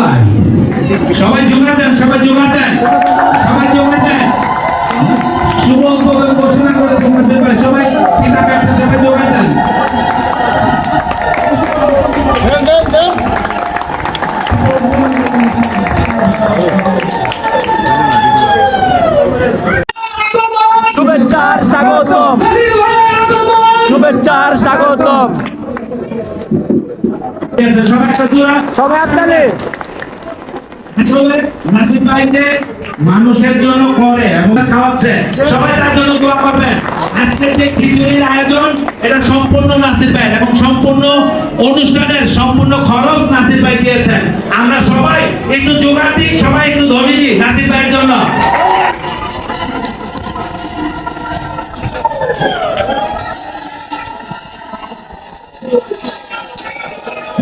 ভাই। সবাই জোগাড় দেন সবাই জোগাড় দেন সবাই জোগাড় দেন। শুভ উদ্বোধন ঘোষণা করেছেন নাসির ভাই সবাই পিতা কাটছেন সবাই জোগাড় দেন। শুভেচ্ছার স্বাগতম। শুভেচ্ছার স্বাগতম। সবাই আপনাদের আসলে নাসির ভাই মানুষের জন্য করে এবং খাওয়াচ্ছে। সবাই তার জন্য দোয়া করবেন। আজকের যে খিচুড়ির আয়োজন, এটা সম্পূর্ণ নাসির ভাই এবং সম্পূর্ণ অনুষ্ঠানের সম্পূর্ণ খরচ নাসির ভাই দিয়েছেন। আমরা সবাই একটু জোগাড় দিই, সবাই একটু ধরে দিই নাসির ভাইয়ের জন্য।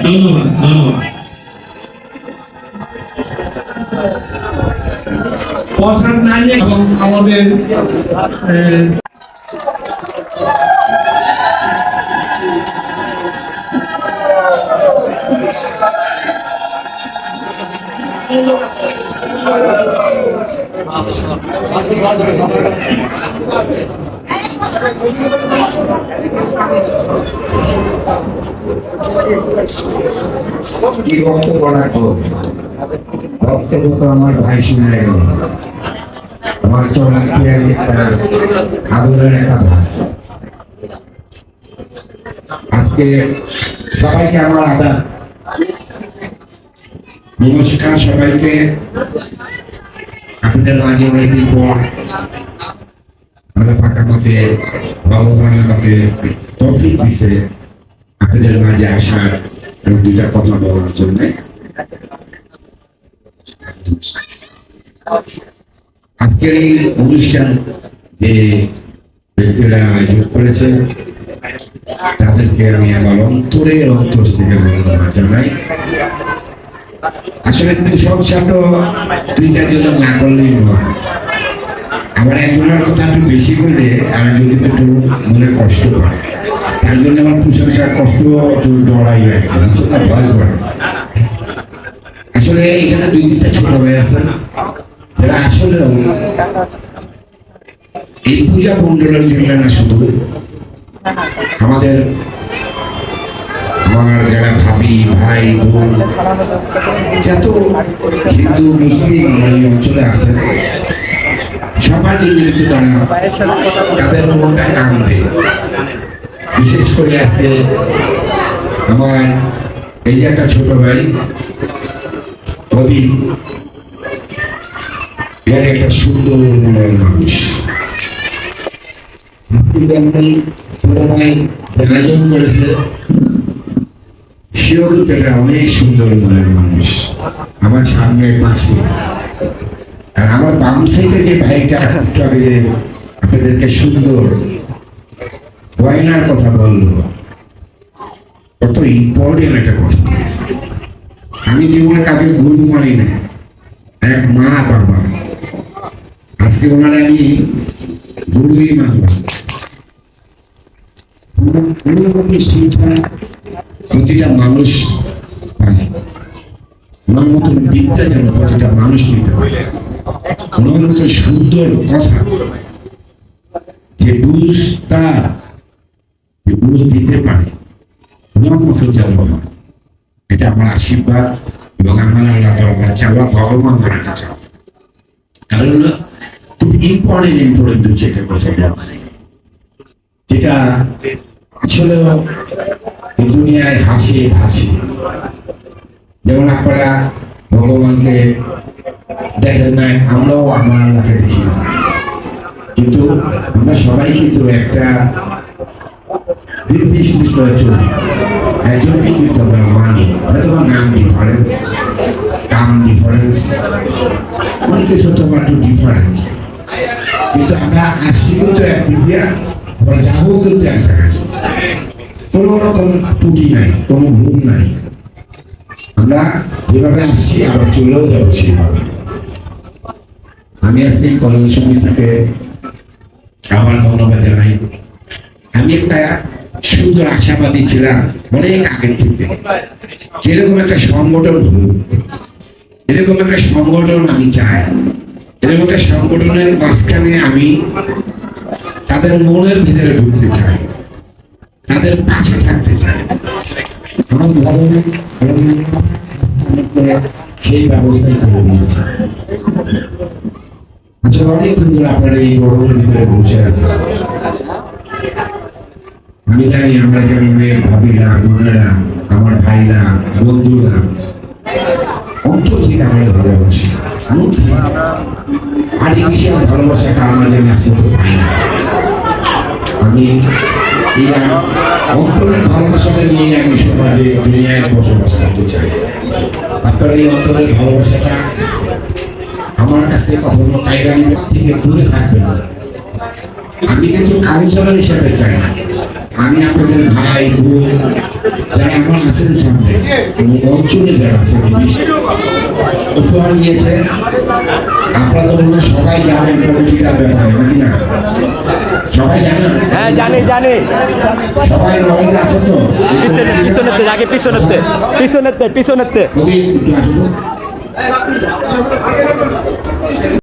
ধন্যবাদ ধন্যবাদ। প্রসাদ না নিয়ে এবং আমাদের আহ, আমার ভাই শুনে গেল। আজকে সবাইকে আমার আদা নমস্কার সবাইকে। আপনাদের মাঝে অনেকদিন পর আমরা ফাঁকা মতে ভগবান আমাকে তৌফিক দিছে আপনাদের মাঝে আসার এবং দুইটা কথা বলার জন্য। আজকের এই অনুষ্ঠান যে ব্যক্তিরা আয়োজন করেছে, তাদেরকে আমি আমার অন্তরের অন্তর থেকে ধন্যবাদ জানাই। আসলে কিন্তু সংসার তো দুই চারজন না করলেই নয় আবার একজনের কথা একটু বেশি করলে আর একজন একটু মনে কষ্ট পায়। তার জন্য আমার প্রশংসা করতে একটু ডরাই? ভয় করে। আসলে এখানে দুই তিনটা ছোট ভাই আছে। যারা আসলে এই পূজা মন্ডলের জন্য না শুধু, আমাদের আমার যারা ভাবি, ভাই, বোন, যত হিন্দু, মুসলিম এই অঞ্চলে আছে সবার জন্য কিন্তু তারা তাদের মনটা কান্দে বিশেষ করে আজকে আমার এই যে একটা ছোট ভাই অধীন এর একটা সুন্দর মনের মানুষ। ছোট ভাই আয়োজন করেছে। সেও কিন্তু একটা অনেক সুন্দর মনের মানুষ। আমার সামনের পাশে। আর আমার বাম সাইডে যে ভাইটা একটু আগে যে আপনাদেরকে সুন্দর গয়নার কথা বলল, কত ইম্পর্টেন্ট একটা কথা আমি জীবনে কাউকে গুরু মানি না, এক মা বাবা। আজকে ওনারে আমি গুরুই মানলাম শিক্ষা প্রতিটা মানুষ পায়। ওনার মতন বিদ্যা যেন প্রতিটা মানুষ নিতে পারে। ওনার সুন্দর কথা যে বুঝ তার যে দিতে পারে ওনার মতো যেন হয়। এটা আমার আশীর্বাদ এবং আমার আল্লাহ দরবার চাওয়া, ভগবান কাছে চাওয়া। কারণ খুব ইম্পর্টেন্ট ইম্পর্টেন্ট দু চারটা কথা বলছি যেটা আসলে এই দুনিয়ায় হাসি হাসি। যেমন আপনারা ভগবানকে দেখেন না, আমরাও আমার আল্লাহকে দেখি কিন্তু আমরা সবাই কিন্তু একটা নির্দিষ্ট কিন্তু আমরা আসছি কিন্তু যাব কিন্তু এক জায়গায়। কোনো রকম ত্রুটি নাই, কোনো ভুল নাই। আমরা যেভাবে আসছি, আবার চলেও যাব সেভাবে আমি আজকে এই কলেজ সমিতিকে আমার ধন্যবাদ জানাই আমি একটা সুন্দর আশাবাদী ছিলাম অনেক আগের থেকে। যেরকম একটা সংগঠন এরকম একটা সংগঠন আমি চাই। এরকম একটা সংগঠনের মাঝখানে আমি তাদের মনের ভিতরে ঢুকতে চাই, তাদের পাশে থাকতে চাই। সেই ব্যবস্থাই করে দিয়েছে। আচ্ছা অনেকক্ষণ ধরে আপনারা এই গরমের ভিতরে বসে আছেন। আমি জানি আমরা এখানে ভাবিরা বোনেরা আমার ভাইরা বন্ধুরা অন্তর থেকে আমরা ভালোবাসি। আর্টিফিশিয়াল ভালোবাসাটা আমাদের কাছে তো পাই না। আমি এই অন্তরের ভালোবাসাটা নিয়ে আমি সমাজে দুনিয়ায় বসবাস করতে চাই। আপনার এই অন্তরের ভালোবাসাটা আমার কাছে কখনো কায়রা নিবেদ থেকে দূরে থাকবে না। আমি কিন্তু কাউন্সিলর হিসেবে চাই না। আমি আপনাদের ভাই বোন যারা আমার আছেন সামনে এবং অঞ্চলে যারা আছেন উপহার নিয়েছে আপনারা তো মনে সবাই জানেন কমিটিটার ব্যাপারে নাকি না? সবাই জানেন? হ্যাঁ জানি জানি। সবাই নলেজ আছে তো? পিছনে পিছনেতে আগে পিছনেতে পিছনেতে পিছনেতে। ওকে একটু আসব